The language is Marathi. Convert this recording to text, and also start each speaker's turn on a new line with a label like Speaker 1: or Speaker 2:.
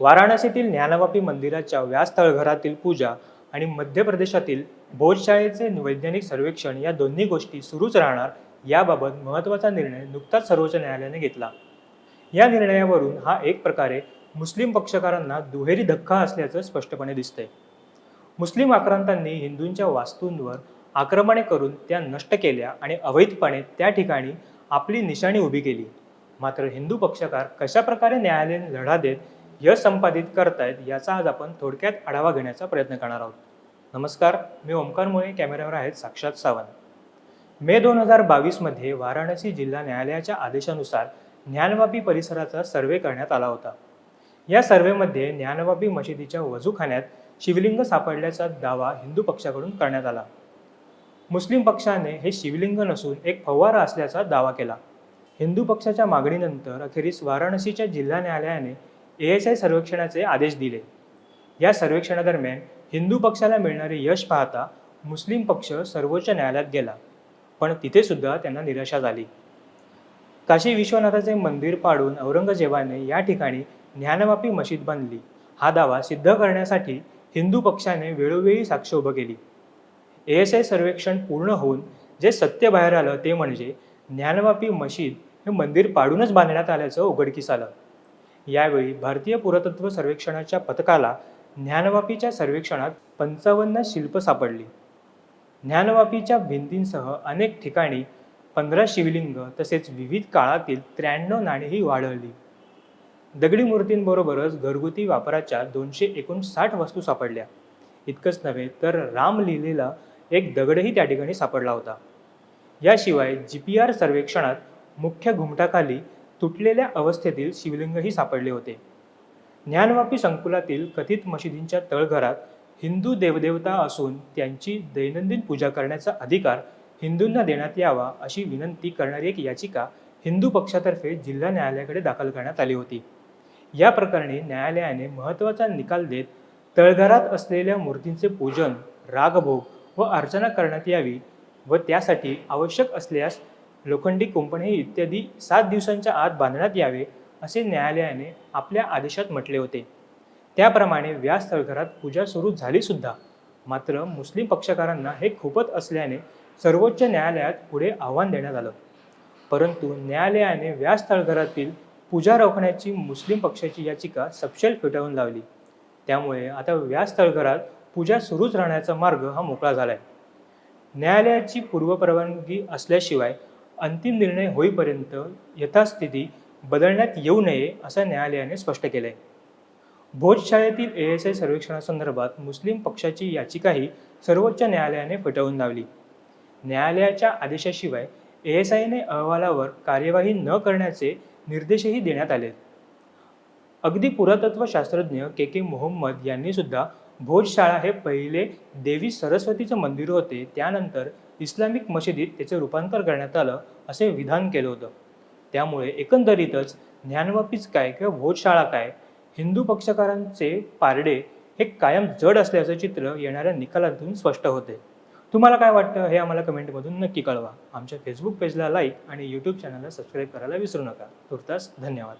Speaker 1: वाराणसीतील ज्ञानवापी मंदिराच्या व्यास तळघरातील पूजा आणि मध्य प्रदेशातील भोजशाळेचे वैज्ञानिक सर्वेक्षण या दोन्ही गोष्टी सुरूच राहणार याबाबत महत्त्वाचा निर्णय नुकताच सर्वोच्च न्यायालयाने घेतला. या निर्णयावरून हा एक प्रकारे मुस्लिम पक्षकारांना दुहेरी धक्का असल्याचं स्पष्टपणे दिसतंय. मुस्लिम आक्रांतांनी हिंदूंच्या वास्तूंवर आक्रमणे करून त्या नष्ट केल्या आणि अवैधपणे त्या ठिकाणी आपली निशाणी उभी केली. मात्र हिंदू पक्षकार कशाप्रकारे न्यायालयाने लढा देत यश संपादित करतायत याचा आज आपण थोडक्यात आढावा घेण्याचा प्रयत्न करणार आहोत. नमस्कार मी ओमकार मुळे कॅमेऱ्यावर आहेत साक्षात सावंत. मे दोन हजार बावीसमध्ये वाराणसी जिल्हा न्यायालयाच्या आदेशानुसार ज्ञानवापी परिसराचा सर्वे करण्यात आला होता. या सर्वेमध्ये ज्ञानवापी मशिदीच्या वजूखान्यात शिवलिंग सापडल्याचा दावा हिंदू पक्षाकडून करण्यात आला. मुस्लिम पक्षाने हे शिवलिंग नसून एक फवारा असल्याचा दावा केला. हिंदू पक्षाच्या मागणीनंतर अखेरीस वाराणसीच्या जिल्हा न्यायालयाने ए एस आय सर्वेक्षणाचे आदेश दिले. या सर्वेक्षणादरम्यान हिंदू पक्षाला मिळणारे यश पाहता मुस्लिम पक्ष सर्वोच्च न्यायालयात गेला पण तिथे सुद्धा त्यांना निराशा झाली. काशी विश्वनाथाचे मंदिर पाडून औरंगजेबाने या ठिकाणी ज्ञानवापी मशीद बांधली. हा दावा सिद्ध करण्यासाठी हिंदू पक्षाने वेळोवेळी साक्ष उभं केली. ए एस आय सर्वेक्षण पूर्ण होऊन जे सत्य बाहेर आलं ते म्हणजे ज्ञानवापी मशीद हे मंदिर पाडूनच बांधण्यात आल्याचं उघडकीस आलं. यावेळी भारतीय पुरातत्व सर्वेक्षणाच्या पथकाला ज्ञानवापीच्या सर्वेक्षणात पंचावन्न शिल्प सापडली. ज्ञानवापीच्या भिंतींसह अनेक ठिकाणी पंधरा शिवलिंग तसेच विविध काळातील त्र्याण्णव नाणीही वाढवली दगडी मूर्तींबरोबरच घरगुती वापराच्या दोनशे एकोणसाठ वस्तू सापडल्या. इतकंच नव्हे तर राम लिहिलेला एक दगडही त्या ठिकाणी सापडला होता. याशिवाय जी पी आर सर्वेक्षणात मुख्य घुमटाखाली तुटलेल्या अवस्थेतील शिवलिंगही सापडले होते. ज्ञानवापी संकुलातील कथित मशिदींच्या तळघरात हिंदू देवदेवता असून त्यांची दैनंदिन पूजा करण्याचा अधिकार हिंदूंना देण्यात यावा अशी विनंती करणारी एक याचिका हिंदू पक्षातर्फे जिल्हा न्यायालयाकडे दाखल करण्यात आली होती. या प्रकरणी न्यायालयाने महत्त्वाचा निकाल देत तळघरात असलेल्या मूर्तींचे पूजन रागभोग व अर्चना करण्यात यावी व त्यासाठी आवश्यक असल्यास लोखंडी कुंपणे इत्यादी सात दिवसांच्या आत बांधण्यात यावे असे न्यायालयाने आपल्या आदेशात म्हटले होते. त्याप्रमाणे व्यास तळघरात पूजा सुरू झाली सुद्धा. मात्र मुस्लिम पक्षकारांना हे खूपच असल्याने सर्वोच्च न्यायालयात पुढे आव्हान देण्यात आलं. परंतु न्यायालयाने व्यास तळघरातील पूजा रोखण्याची मुस्लिम पक्षाची याचिका सपशेल फेटाळून लावली. त्यामुळे आता व्यास तळघरात पूजा सुरूच राहण्याचा मार्ग हा मोकळा झालाय. न्यायालयाची पूर्वपरवानगी असल्याशिवाय अंतिम निर्णय होईपर्यंत यथास्थिती बदलण्यात येऊ नये असं न्यायालयाने स्पष्ट केलंय. भोजशाळेतील ए एस आय सर्वेक्षणासंदर्भात मुस्लिम पक्षाची याचिकाही सर्वोच्च न्यायालयाने फेटाळून लावली. न्यायालयाच्या आदेशाशिवाय ए एस आयने अहवालावर कार्यवाही न करण्याचे निर्देशही देण्यात आले अगदी पुरातत्व शास्त्रज्ञ के के मोहम्मद यांनी सुद्धा भोजशाळा हे पहिले देवी सरस्वतीचं मंदिर होते. त्यानंतर इस्लामिक मशिदीत त्याचे रूपांतर करण्यात आलं असे विधान केलं होतं. त्यामुळे एकंदरीतच ज्ञानवापीच काय किंवा भोजशाळा काय हिंदू पक्षकारांचे पारडे हे कायम जड असल्याचं चित्र येणाऱ्या निकालातून स्पष्ट होते. तुम्हाला काय वाटतं हे आम्हाला कमेंटमधून नक्की कळवा. आमच्या फेसबुक पेजला लाईक आणि यूट्यूब चॅनलला सबस्क्राईब करायला विसरू नका. तुर्तास धन्यवाद.